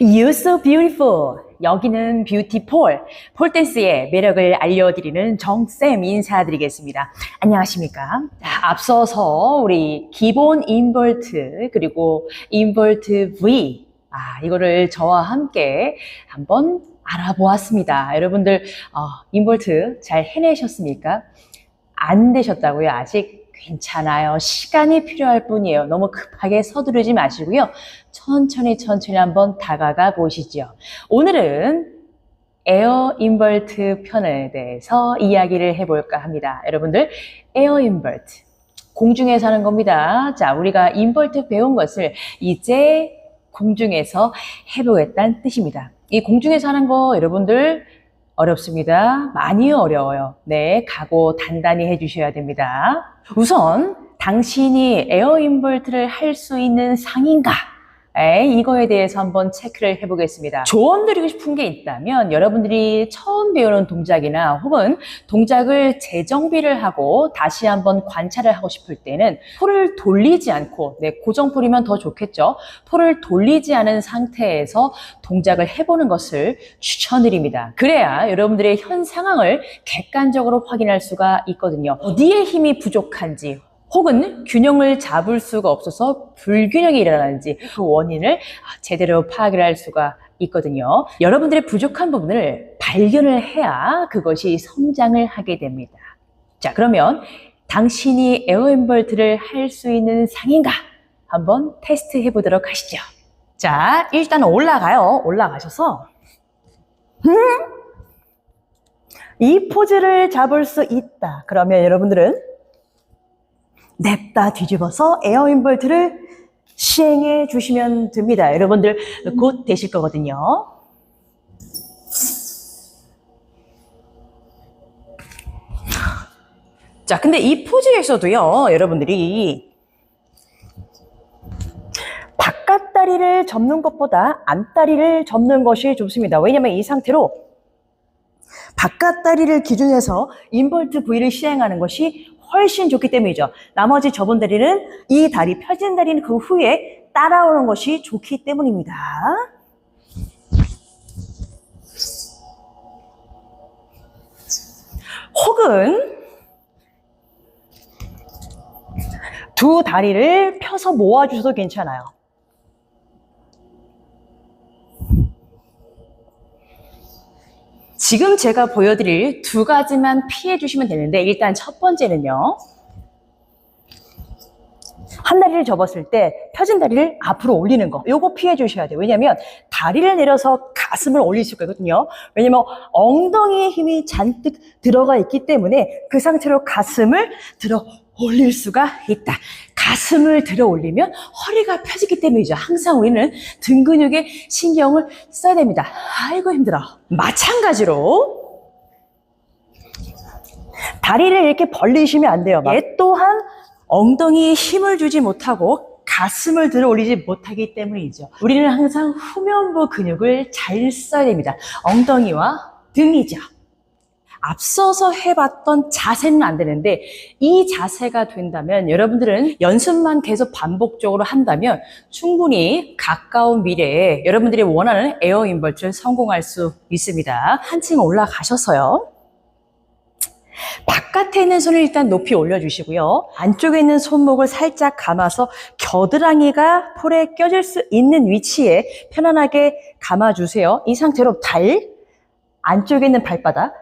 You so beautiful. 여기는 뷰티 폴. 폴댄스의 매력을 알려드리는 정쌤 인사드리겠습니다. 안녕하십니까? 자, 앞서서 우리 기본 인버트 그리고 인버트 V 아, 이거를 저와 함께 한번 알아보았습니다. 여러분들 어, 인버트 잘 해내셨습니까? 안 되셨다고요? 아직 괜찮아요. 시간이 필요할 뿐이에요. 너무 급하게 서두르지 마시고요. 천천히 천천히 한번 다가가 보시죠. 오늘은 에어 인버트 편에 대해서 이야기를 해볼까 합니다. 여러분들, 에어 인버트. 공중에 사는 겁니다. 자, 우리가 인버트 배운 것을 이제 공중에서 해보겠다는 뜻입니다. 이 공중에서 하는 거 여러분들 어렵습니다. 많이 어려워요. 네, 각오 단단히 해주셔야 됩니다. 우선 당신이 에어 인버트를 할 수 있는 상인가? 에, 이거에 대해서 한번 체크를 해보겠습니다. 조언 드리고 싶은 게 있다면 여러분들이 처음 배우는 동작이나 혹은 동작을 재정비를 하고 다시 한번 관찰을 하고 싶을 때는 폴을 돌리지 않고 네, 고정폴이면 더 좋겠죠. 폴을 돌리지 않은 상태에서 동작을 해보는 것을 추천드립니다. 그래야 여러분들의 현 상황을 객관적으로 확인할 수가 있거든요. 어디에 힘이 부족한지 혹은 균형을 잡을 수가 없어서 불균형이 일어나는지 그 원인을 제대로 파악을 할 수가 있거든요. 여러분들의 부족한 부분을 발견을 해야 그것이 성장을 하게 됩니다. 자, 그러면 당신이 에어인벌트를 할 수 있는 상인가? 한번 테스트 해보도록 하시죠. 자, 일단 올라가요. 올라가셔서 음? 이 포즈를 잡을 수 있다. 그러면 여러분들은 냅다 뒤집어서 에어인벌트를 시행해 주시면 됩니다. 여러분들 곧 되실 거거든요. 자, 근데 이 포즈에서도요, 여러분들이 바깥 다리를 접는 것보다 안다리를 접는 것이 좋습니다. 왜냐면 이 상태로 바깥 다리를 기준해서 인벌트 V를 시행하는 것이 훨씬 좋기 때문이죠. 나머지 접은 다리는 이 다리, 펴진 다리는 그 후에 따라오는 것이 좋기 때문입니다. 혹은 두 다리를 펴서 모아주셔도 괜찮아요. 지금 제가 보여드릴 두 가지만 피해 주시면 되는데 일단 첫 번째는요. 한 다리를 접었을 때 펴진 다리를 앞으로 올리는 거. 요거 피해 주셔야 돼요. 왜냐면 다리를 내려서 가슴을 올릴 수 있거든요. 왜냐면 엉덩이에 힘이 잔뜩 들어가 있기 때문에 그 상태로 가슴을 들어 올릴 수가 있다. 가슴을 들어 올리면 허리가 펴지기 때문이죠. 항상 우리는 등 근육에 신경을 써야 됩니다. 아이고 힘들어. 마찬가지로 다리를 이렇게 벌리시면 안 돼요. 얘 또한 엉덩이에 힘을 주지 못하고 가슴을 들어 올리지 못하기 때문이죠. 우리는 항상 후면부 근육을 잘 써야 됩니다. 엉덩이와 등이죠. 앞서서 해봤던 자세는 안 되는데 이 자세가 된다면 여러분들은 연습만 계속 반복적으로 한다면 충분히 가까운 미래에 여러분들이 원하는 에어 인버트를 성공할 수 있습니다. 한층 올라가셔서요. 바깥에 있는 손을 일단 높이 올려주시고요. 안쪽에 있는 손목을 살짝 감아서 겨드랑이가 폴에 껴질 수 있는 위치에 편안하게 감아주세요. 이 상태로 발, 안쪽에 있는 발바닥,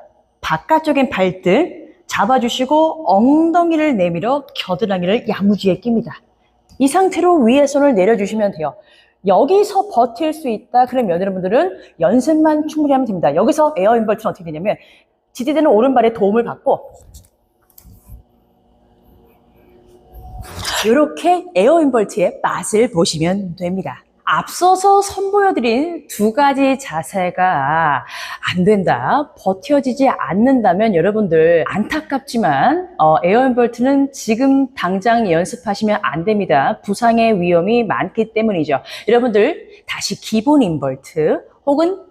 바깥쪽엔 발등 잡아주시고 엉덩이를 내밀어 겨드랑이를 야무지게 낍니다. 이 상태로 위에 손을 내려주시면 돼요. 여기서 버틸 수 있다. 그러면 여러분들은 연습만 충분히 하면 됩니다. 여기서 에어 인벌트는 어떻게 되냐면 지지대는 오른발에 도움을 받고 이렇게 에어 인벌트의 맛을 보시면 됩니다. 앞서서 선보여드린 두 가지 자세가 안 된다, 버텨지지 않는다면 여러분들 안타깝지만 어, 에어인벌트는 지금 당장 연습하시면 안 됩니다. 부상의 위험이 많기 때문이죠. 여러분들 다시 기본 인벌트 혹은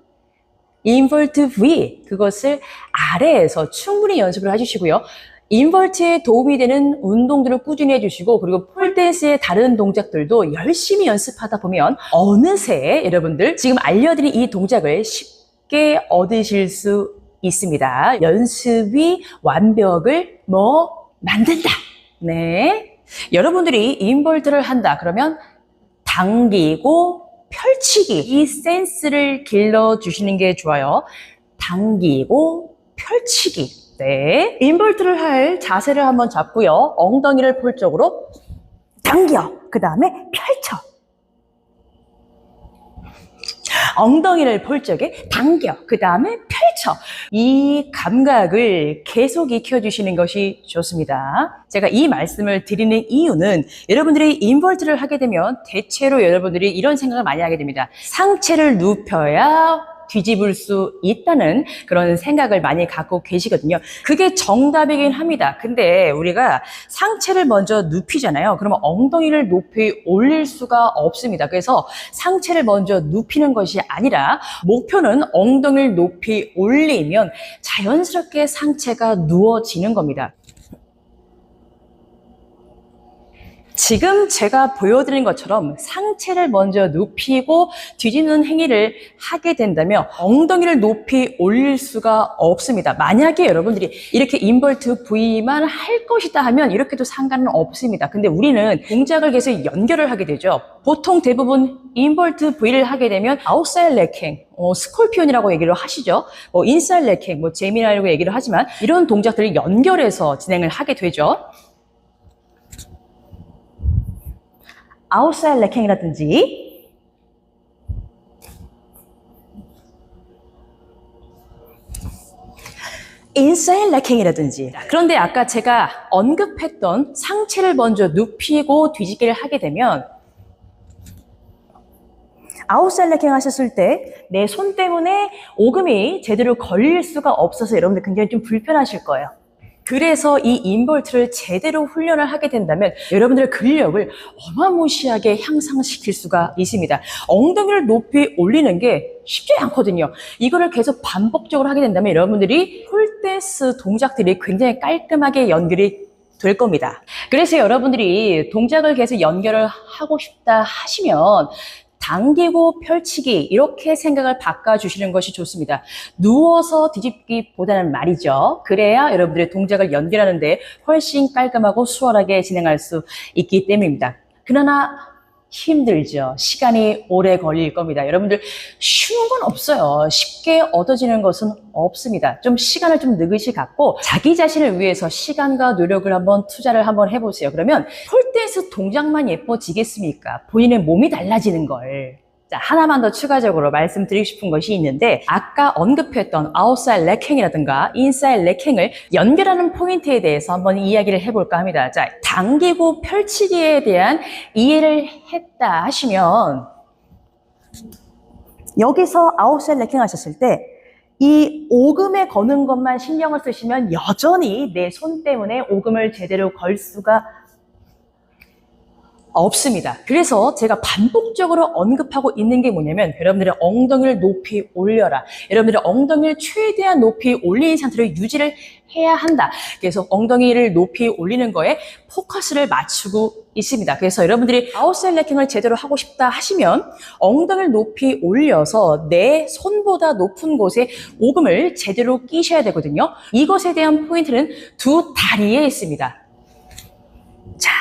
인벌트 V 그것을 아래에서 충분히 연습을 해주시고요. 인버트에 도움이 되는 운동들을 꾸준히 해주시고 그리고 폴댄스의 다른 동작들도 열심히 연습하다 보면 어느새 여러분들 지금 알려드린 이 동작을 쉽게 얻으실 수 있습니다. 연습이 완벽을 뭐 만든다. 네. 여러분들이 인벌트를 한다. 그러면 당기고 펼치기 이 센스를 길러 주시는 게 좋아요. 당기고 펼치기. 네. 인벌트를 할 자세를 한번 잡고요. 엉덩이를 볼 쪽으로 당겨. 그 다음에 펼쳐. 엉덩이를 볼 적에 당겨. 그 다음에 펼쳐. 이 감각을 계속 익혀주시는 것이 좋습니다. 제가 이 말씀을 드리는 이유는 여러분들이 인벌트를 하게 되면 대체로 여러분들이 이런 생각을 많이 하게 됩니다. 상체를 눕혀야 뒤집을 수 있다는 그런 생각을 많이 갖고 계시거든요. 그게 정답이긴 합니다. 근데 우리가 상체를 먼저 눕히잖아요. 그러면 엉덩이를 높이 올릴 수가 없습니다. 그래서 상체를 먼저 눕히는 것이 아니라 목표는 엉덩이를 높이 올리면 자연스럽게 상체가 누워지는 겁니다. 지금 제가 보여드린 것처럼 상체를 먼저 눕히고 뒤집는 행위를 하게 된다면 엉덩이를 높이 올릴 수가 없습니다. 만약에 여러분들이 이렇게 인벌트 V만 할 것이다 하면 이렇게도 상관은 없습니다. 근데 우리는 동작을 계속 연결을 하게 되죠. 보통 대부분 인벌트 V를 하게 되면 아웃사이드 레킹, 어, 스콜피온이라고 얘기를 하시죠. 뭐 인사이드 레킹, 뭐 제미나라고 얘기를 하지만 이런 동작들을 연결해서 진행을 하게 되죠. 아웃사이드 레킹이라든지 인사이드 레킹이라든지 그런데 아까 제가 언급했던 상체를 먼저 눕히고 뒤집기를 하게 되면 아웃사이드 레킹 하셨을 때 내 손 때문에 오금이 제대로 걸릴 수가 없어서 여러분들 굉장히 좀 불편하실 거예요. 그래서 이 인볼트를 제대로 훈련을 하게 된다면 여러분들의 근력을 어마무시하게 향상시킬 수가 있습니다. 엉덩이를 높이 올리는 게 쉽지 않거든요. 이거를 계속 반복적으로 하게 된다면 여러분들이 폴댄스 동작들이 굉장히 깔끔하게 연결이 될 겁니다. 그래서 여러분들이 동작을 계속 연결을 하고 싶다 하시면 당기고 펼치기 이렇게 생각을 바꿔주시는 것이 좋습니다. 누워서 뒤집기보다는 말이죠. 그래야 여러분들의 동작을 연결하는데 훨씬 깔끔하고 수월하게 진행할 수 있기 때문입니다. 그러나 힘들죠. 시간이 오래 걸릴 겁니다. 여러분들 쉬운 건 없어요. 쉽게 얻어지는 것은 없습니다. 좀 시간을 좀 느긋이 갖고 자기 자신을 위해서 시간과 노력을 한번 투자를 한번 해보세요. 그러면 폴댄스 동작만 예뻐지겠습니까? 본인의 몸이 달라지는 걸. 자, 하나만 더 추가적으로 말씀드리고 싶은 것이 있는데 아까 언급했던 아웃사이드 레킹이라든가 인사이드 레킹을 연결하는 포인트에 대해서 한번 이야기를 해볼까 합니다. 자, 당기고 펼치기에 대한 이해를 했다 하시면 여기서 아웃사이드 레킹 하셨을 때 이 오금에 거는 것만 신경을 쓰시면 여전히 내 손 때문에 오금을 제대로 걸 수가 없습니다. 그래서 제가 반복적으로 언급하고 있는 게 뭐냐면 여러분들의 엉덩이를 높이 올려라. 여러분들의 엉덩이를 최대한 높이 올린 상태로 유지를 해야 한다. 그래서 엉덩이를 높이 올리는 거에 포커스를 맞추고 있습니다. 그래서 여러분들이 아웃사이드 레킹을 제대로 하고 싶다 하시면 엉덩이를 높이 올려서 내 손보다 높은 곳에 오금을 제대로 끼셔야 되거든요. 이것에 대한 포인트는 두 다리에 있습니다. 자,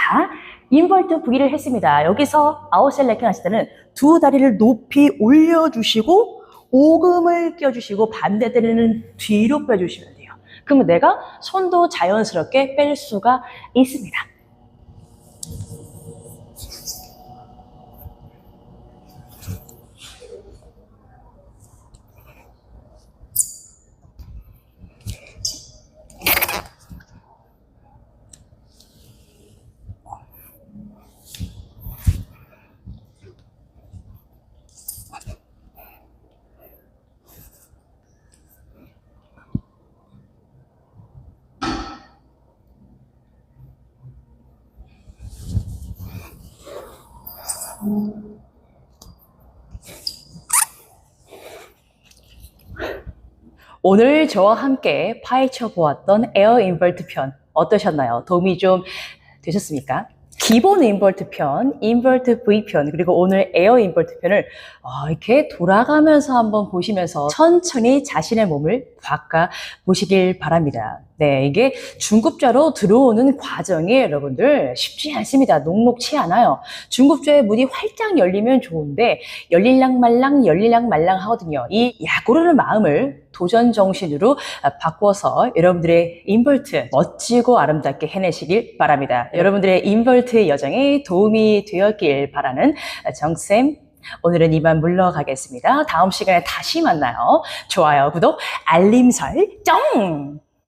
인벌트 V를 했습니다. 여기서 아웃셀 레킹 하실 때는 두 다리를 높이 올려주시고 오금을 껴주시고 반대 다리는 뒤로 빼주시면 돼요. 그러면 내가 손도 자연스럽게 뺄 수가 있습니다. 오늘 저와 함께 파헤쳐 보았던 에어 인벌트 편 어떠셨나요? 도움이 좀 되셨습니까? 기본 인버트 편, 인버트 V 편, 그리고 오늘 에어 인버트 편을 어, 이렇게 돌아가면서 한번 보시면서 천천히 자신의 몸을 바꿔 보시길 바랍니다. 네, 이게 중급자로 들어오는 과정이 여러분들 쉽지 않습니다. 녹록치 않아요. 중급자의 문이 활짝 열리면 좋은데 열릴랑 말랑 열릴랑 말랑 하거든요. 이 야구르는 마음을 도전 정신으로 바꿔서 여러분들의 인벌트 멋지고 아름답게 해내시길 바랍니다. 여러분들의 인벌트 여정에 도움이 되었길 바라는 정쌤 오늘은 이만 물러가겠습니다. 다음 시간에 다시 만나요. 좋아요, 구독, 알림 설정!